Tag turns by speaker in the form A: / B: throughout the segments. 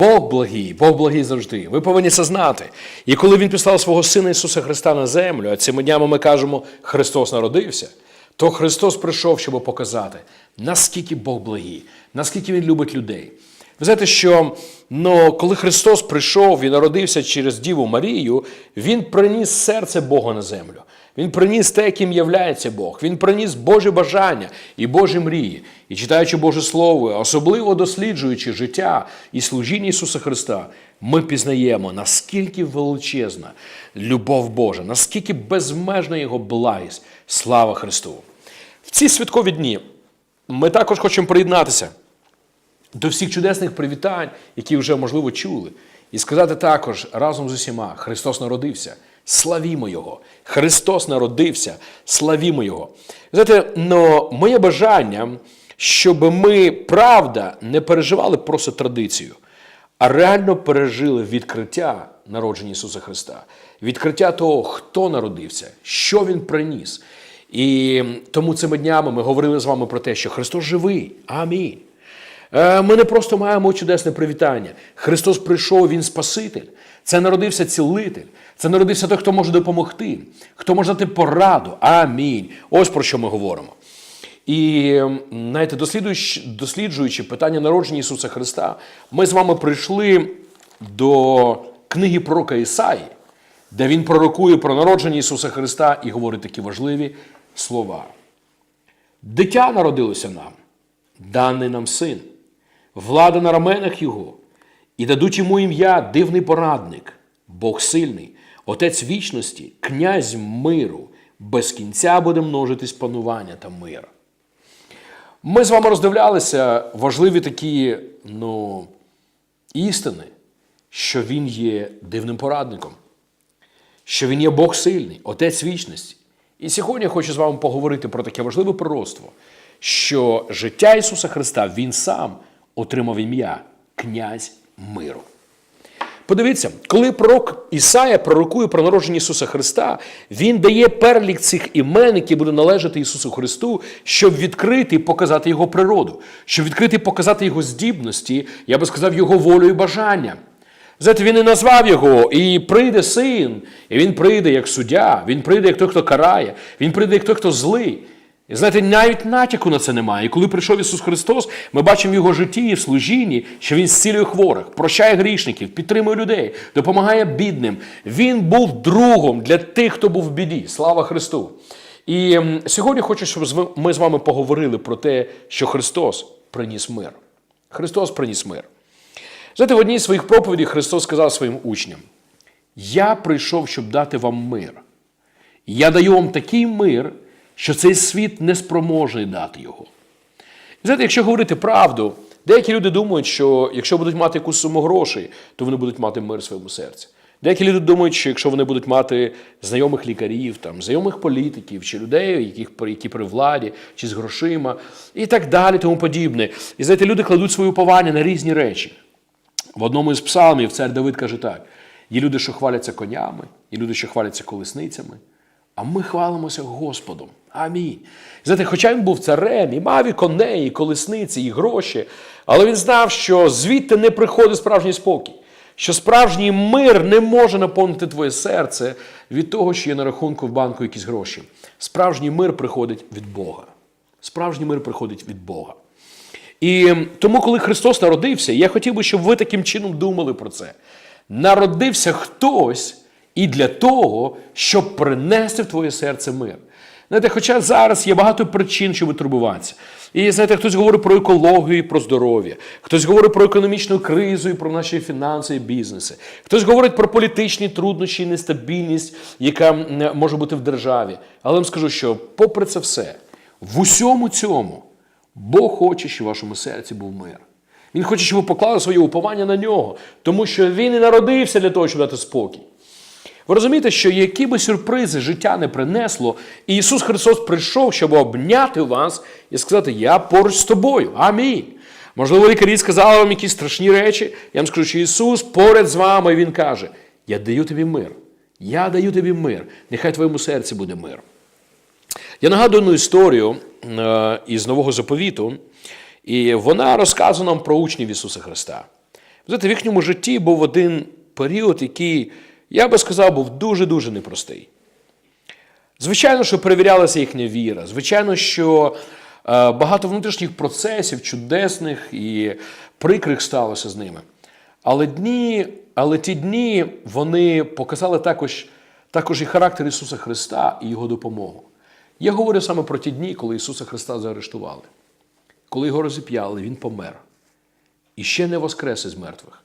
A: Бог благий, Бог благий завжди. Ви повинні це знати. І коли Він післав свого Сина Ісуса Христа на землю, а цими днями ми кажемо, Христос народився, то Христос прийшов, щоб показати, наскільки Бог благий, наскільки Він любить людей. Ви знаєте, що ну, коли Христос прийшов і народився через Діву Марію, Він приніс серце Бога на землю. Він приніс те, яким являється Бог. Він приніс Боже бажання і Божі мрії. І читаючи Боже Слово, особливо досліджуючи життя і служіння Ісуса Христа, ми пізнаємо, наскільки величезна любов Божа, наскільки безмежна Його благість. Слава Христу! В ці святкові дні ми також хочемо приєднатися до всіх чудесних привітань, які вже, можливо, чули. І сказати також разом з усіма: Христос народився, славімо Його! Христос народився, славімо Його. Знаєте, но моє бажання, щоб ми, правда, не переживали просто традицію, а реально пережили відкриття народження Ісуса Христа, відкриття того, хто народився, що Він приніс. І тому цими днями ми говорили з вами про те, що Христос живий. Амінь. Е, Ми не просто маємо чудесне привітання. Христос прийшов, Він Спаситель. Це народився цілитель. Це народився той, хто може допомогти, хто може дати пораду. Амінь. Ось про що ми говоримо. І знаєте, досліджуючи, досліджуючи питання народження Ісуса Христа, ми з вами прийшли до книги пророка Ісаї, де він пророкує про народження Ісуса Христа і говорить такі важливі слова. Дитя народилося нам, даний нам син, влада на раменах Його, і дадуть йому ім'я дивний порадник, Бог сильний, Отець вічності, князь миру, без кінця буде множитись панування та мир. Ми з вами роздивлялися важливі такі ну, істини, що Він є дивним порадником, що Він є Бог сильний, Отець вічності. І сьогодні я хочу з вами поговорити про таке важливе пророцтво, що життя Ісуса Христа Він сам отримав ім'я Князь миру. Подивіться, коли пророк Ісая пророкує про народження Ісуса Христа, він дає перелік цих імен, які будуть належати Ісусу Христу, щоб відкрити і показати Його природу, щоб відкрити і показати Його здібності, я би сказав, Його волю і бажання. Знаєте, він і назвав його, і прийде син, і він прийде як суддя, він прийде як той, хто карає, він прийде як той, хто злий. І знаєте, навіть натяку на це немає. І коли прийшов Ісус Христос, ми бачимо в його житті і в служінні, що Він зцілює хворих, прощає грішників, підтримує людей, допомагає бідним. Він був другом для тих, хто був в біді. Слава Христу! І сьогодні хочу, щоб ми з вами поговорили про те, що Христос приніс мир. Христос приніс мир. Знаєте, в одній з своїх проповідей Христос сказав своїм учням: Я прийшов, щоб дати вам мир. Я даю вам такий мир, що цей світ не спроможний дати його. І знаєте, якщо говорити правду, деякі люди думають, що якщо будуть мати якусь суму грошей, то вони будуть мати мир в своєму серці. Деякі люди думають, що якщо вони будуть мати знайомих лікарів, там, знайомих політиків чи людей, яких, які при владі, чи з грошима, і так далі, тому подібне. І знаєте, люди кладуть свої уповання на різні речі. В одному із псалмів цар Давид каже так: є люди, що хваляться конями, є люди, що хваляться колесницями, а ми хвалимося Господом. Амінь. Знаєте, хоча він був царем, і мав і коней, і колесниці, і гроші, але він знав, що звідти не приходить справжній спокій, що справжній мир не може наповнити твоє серце від того, що є на рахунку в банку якісь гроші. Справжній мир приходить від Бога. Справжній мир приходить від Бога. І тому, коли Христос народився, я хотів би, щоб ви таким чином думали про це. Народився хтось і для того, щоб принести в твоє серце мир. Знаєте, хоча зараз є багато причин, щоб турбуватися. І знаєте, хтось говорить про екологію і про здоров'я, хтось говорить про економічну кризу і про наші фінанси і бізнеси, хтось говорить про політичні труднощі і нестабільність, яка може бути в державі. Але я вам скажу, що попри це все, в усьому цьому Бог хоче, щоб в вашому серці був мир. Він хоче, щоб ви поклали своє уповання на нього, тому що він і народився для того, щоб дати спокій. Ви розумієте, що які би сюрпризи життя не принесло, і Ісус Христос прийшов, щоб обняти вас і сказати: Я поруч з тобою. Амінь. Можливо, лікарі сказали вам якісь страшні речі. Я вам скажу, що Ісус поряд з вами, Він каже: Я даю тобі мир. Я даю тобі мир. Нехай твоєму серці буде мир. Я нагадую одну історію е, із Нового заповіту, і вона розказує нам про учнів Ісуса Христа. Знаєте, в їхньому житті був один період, який, я би сказав, був дуже-дуже непростий. Звичайно, що перевірялася їхня віра. Звичайно, що е, багато внутрішніх процесів, чудесних і прикрих сталося з ними. Але дні, але ті дні вони показали також, також і характер Ісуса Христа і Його допомогу. Я говорю саме про ті дні, коли Ісуса Христа заарештували. Коли його розіп'яли, Він помер. І ще не воскрес із мертвих.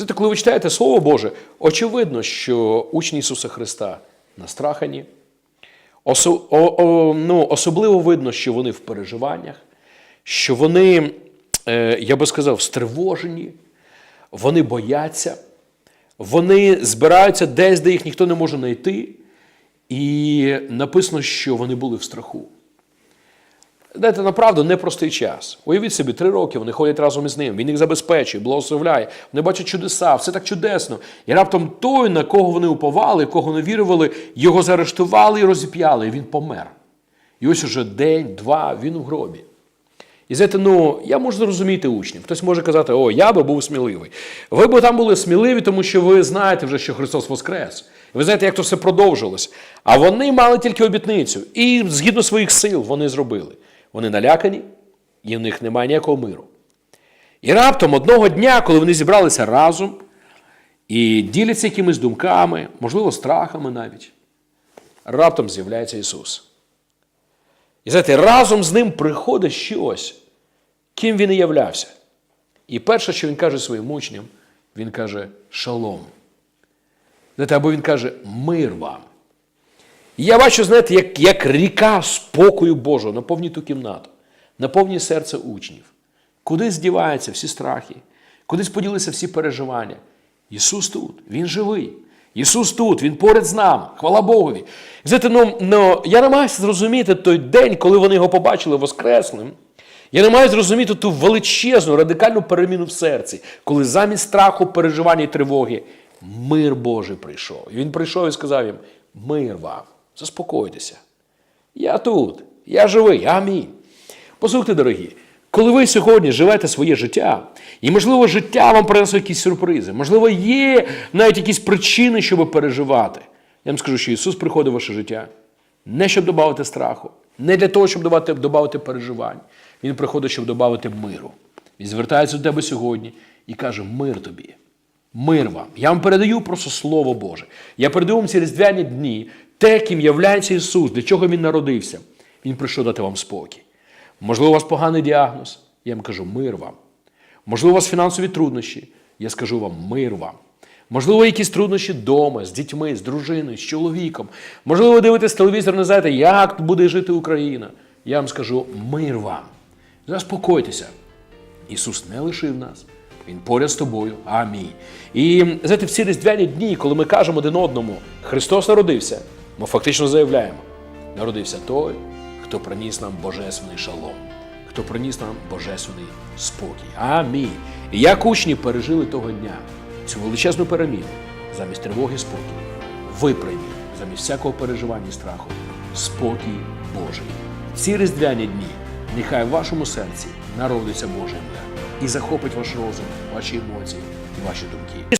A: Знаєте, коли ви читаєте Слово Боже, очевидно, що учні Ісуса Христа настрахані. Осо, о, о, ну, особливо видно, що вони в переживаннях, що вони, е, я би сказав, стривожені, вони бояться, вони збираються десь, де їх ніхто не може знайти, і написано, що вони були в страху. Знаєте, направду непростий час. Уявіть собі, три роки вони ходять разом із ним, він їх забезпечує, благословляє, вони бачать чудеса, все так чудесно. І раптом той, на кого вони уповали, кого не вірували, його заарештували і розіп'яли, і він помер. І ось уже день, два, він у гробі. І знаєте, ну, я можу зрозуміти учнів. Хтось може казати, о, я би був сміливий. Ви б там були сміливі, тому що ви знаєте вже, що Христос Воскрес. Ви знаєте, як то все продовжилось. А вони мали тільки обітницю. І згідно своїх сил вони зробили. Вони налякані, і в них немає ніякого миру. І раптом одного дня, коли вони зібралися разом і діляться якимись думками, можливо, страхами навіть, раптом з'являється Ісус. І знаєте, разом з ним приходить щось, ким він і являвся. І перше, що він каже своїм учням, він каже шалом. Знаєте, або він каже мир вам. І я бачу, знаєте, як, як ріка спокою Божого наповнює ту кімнату, наповнює серце учнів. Куди здіваються всі страхи, куди споділися всі переживання. Ісус тут, Він живий. Ісус тут, Він поряд з нами. Хвала Богові. Знаєте, ну, ну, я намагаюся зрозуміти той день, коли вони його побачили Воскресним. Я маю зрозуміти ту величезну, радикальну переміну в серці, коли замість страху, переживання і тривоги мир Божий прийшов. І він прийшов і сказав їм: мир вам, заспокойтеся. Я тут, я живий, амінь. Послухайте, дорогі, коли ви сьогодні живете своє життя, і, можливо, життя вам принесло якісь сюрпризи, можливо, є навіть якісь причини, щоб переживати. Я вам скажу, що Ісус приходить в ваше життя не щоб додати страху, не для того, щоб додати переживань. Він приходить, щоб додати миру. Він звертається до тебе сьогодні і каже: мир тобі. Мир вам. Я вам передаю просто Слово Боже. Я передаю вам ці різдвяні дні, те, ким являється Ісус, для чого Він народився. Він прийшов дати вам спокій. Можливо, у вас поганий діагноз. Я вам кажу, мир вам. Можливо, у вас фінансові труднощі. Я скажу вам, мир вам. Можливо, якісь труднощі вдома, з дітьми, з дружиною, з чоловіком. Можливо, ви дивитесь телевізор, не знаєте, як буде жити Україна. Я вам скажу, мир вам. Заспокойтеся. Ісус не лишив нас. Він поряд з тобою. Амінь. І знаєте, в ці різдвяні дні, коли ми кажемо один одному, Христос народився, ми фактично заявляємо: народився той, хто приніс нам божественний шалом, хто приніс нам божественний спокій. Амінь. І як учні пережили того дня цю величезну переміну замість тривоги спокій, ви замість всякого переживання і страху спокій Божий. Ці різдвяні дні нехай в вашому серці народиться Божий мир і захопить ваш розум, ваші емоції і ваші думки.